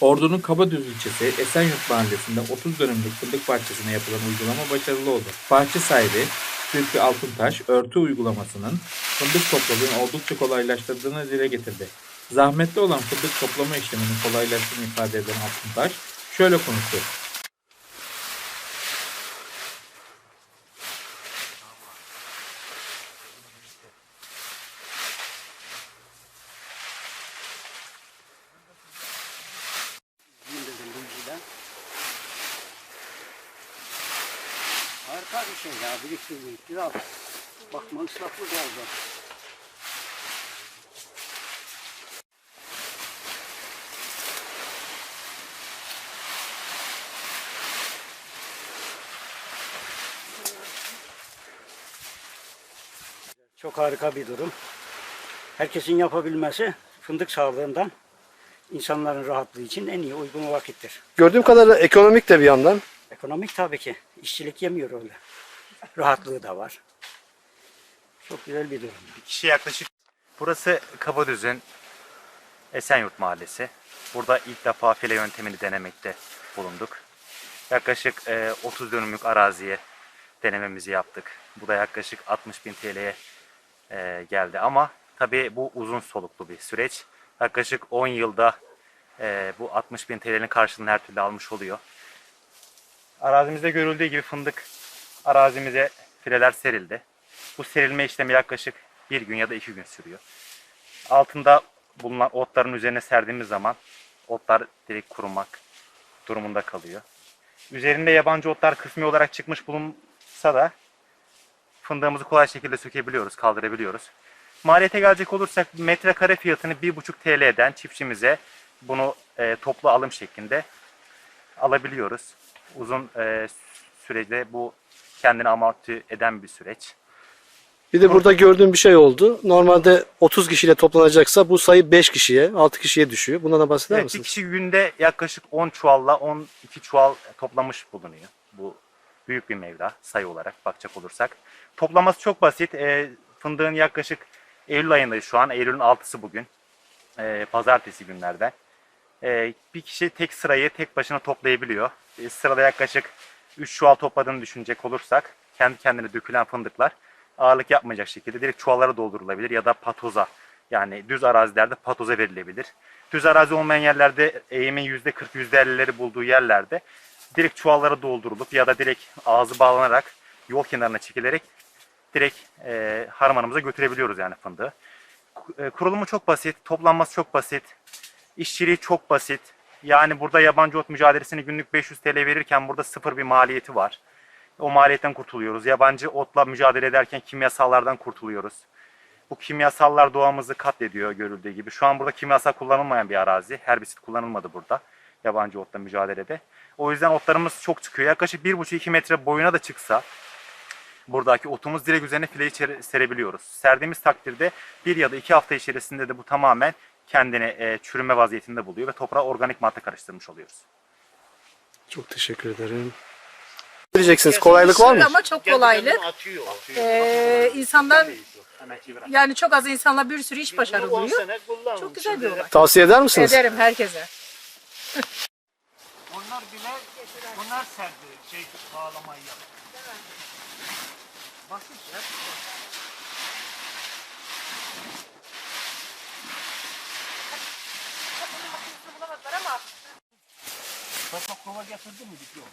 Ordu'nun Kabadüz ilçesi Esenyurt mahallesinde 30 dönümlük fındık bahçesine yapılan uygulama başarılı oldu. Bahçe sahibi Sülfü Altıntaş, örtü uygulamasının fındık toplamını oldukça kolaylaştırdığını dile getirdi. Zahmetli olan fındık toplama işlemini kolaylaştığını ifade eden Altıntaş şöyle konuştu. indirdim bilgiden. Harika bir şey ya biriktirmek. Biraz bakma ıslaklık oldu. Çok harika bir durum. Herkesin yapabilmesi fındık sağlığından insanların rahatlığı için en iyi uygun vakittir. Gördüğüm kadarıyla ekonomik de bir yandan. Ekonomik tabii ki. İşçilik yemiyor öyle. Rahatlığı da var. Çok güzel bir durum. kişi yaklaşık burası Kabadüz'ün Esenyurt Mahallesi. Burada ilk defa file yöntemini denemekte bulunduk. Yaklaşık e, 30 dönümlük araziye denememizi yaptık. Bu da yaklaşık 60 bin TL'ye e, geldi ama tabii bu uzun soluklu bir süreç. Yaklaşık 10 yılda e, bu 60 bin TL'nin karşılığını her türlü almış oluyor. Arazimizde görüldüğü gibi fındık arazimize fileler serildi. Bu serilme işlemi yaklaşık bir gün ya da iki gün sürüyor. Altında bulunan otların üzerine serdiğimiz zaman otlar direkt kurumak durumunda kalıyor. Üzerinde yabancı otlar kısmi olarak çıkmış bulunsa da fındığımızı kolay şekilde sökebiliyoruz, kaldırabiliyoruz. Maliyete gelecek olursak metrekare fiyatını 1,5 TL'den çiftçimize bunu e, toplu alım şeklinde alabiliyoruz. Uzun e, sürede bu kendini amorti eden bir süreç. Bir de burada gördüğüm bir şey oldu. Normalde 30 kişiyle toplanacaksa bu sayı 5 kişiye, 6 kişiye düşüyor. Bundan da bahseder Evet, bir misiniz? kişi günde yaklaşık 10 çuvalla 12 çuval toplamış bulunuyor. Bu büyük bir mevla sayı olarak bakacak olursak. Toplaması çok basit. E, fındığın yaklaşık Eylül ayındayız şu an. Eylül'ün 6'sı bugün. E, pazartesi günlerde. E, bir kişi tek sırayı tek başına toplayabiliyor. E, sırada yaklaşık 3 çuval topladığını düşünecek olursak kendi kendine dökülen fındıklar ağırlık yapmayacak şekilde direkt çuvallara doldurulabilir ya da patoza yani düz arazilerde patoza verilebilir. Düz arazi olmayan yerlerde eğimin %40 %50'leri bulduğu yerlerde direkt çuvallara doldurulup ya da direkt ağzı bağlanarak yol kenarına çekilerek direkt e, harmanımıza götürebiliyoruz yani fındığı. E, kurulumu çok basit, toplanması çok basit, işçiliği çok basit. Yani burada yabancı ot mücadelesini günlük 500 TL verirken burada sıfır bir maliyeti var. O maliyetten kurtuluyoruz. Yabancı otla mücadele ederken kimyasallardan kurtuluyoruz. Bu kimyasallar doğamızı katlediyor görüldüğü gibi. Şu an burada kimyasal kullanılmayan bir arazi. Herbisit kullanılmadı burada yabancı otla mücadelede. O yüzden otlarımız çok çıkıyor. Yaklaşık 1,5-2 metre boyuna da çıksa buradaki otumuz direkt üzerine fileyi serebiliyoruz. Serdiğimiz takdirde bir ya da iki hafta içerisinde de bu tamamen kendini e, çürüme vaziyetinde buluyor ve toprağa organik madde karıştırmış oluyoruz. Çok teşekkür ederim. Diyeceksiniz kolaylık var mı? Ama çok kolaylık. Ee, insanlar yani çok az insanla bir sürü iş başarılıyor. Çok güzel bir olay. Tavsiye eder misiniz? Ederim herkese. Onlar bile onlar serdi şey bağlamayı yaptı. Basit ya. Kapak kova getirdin mi bitiyor.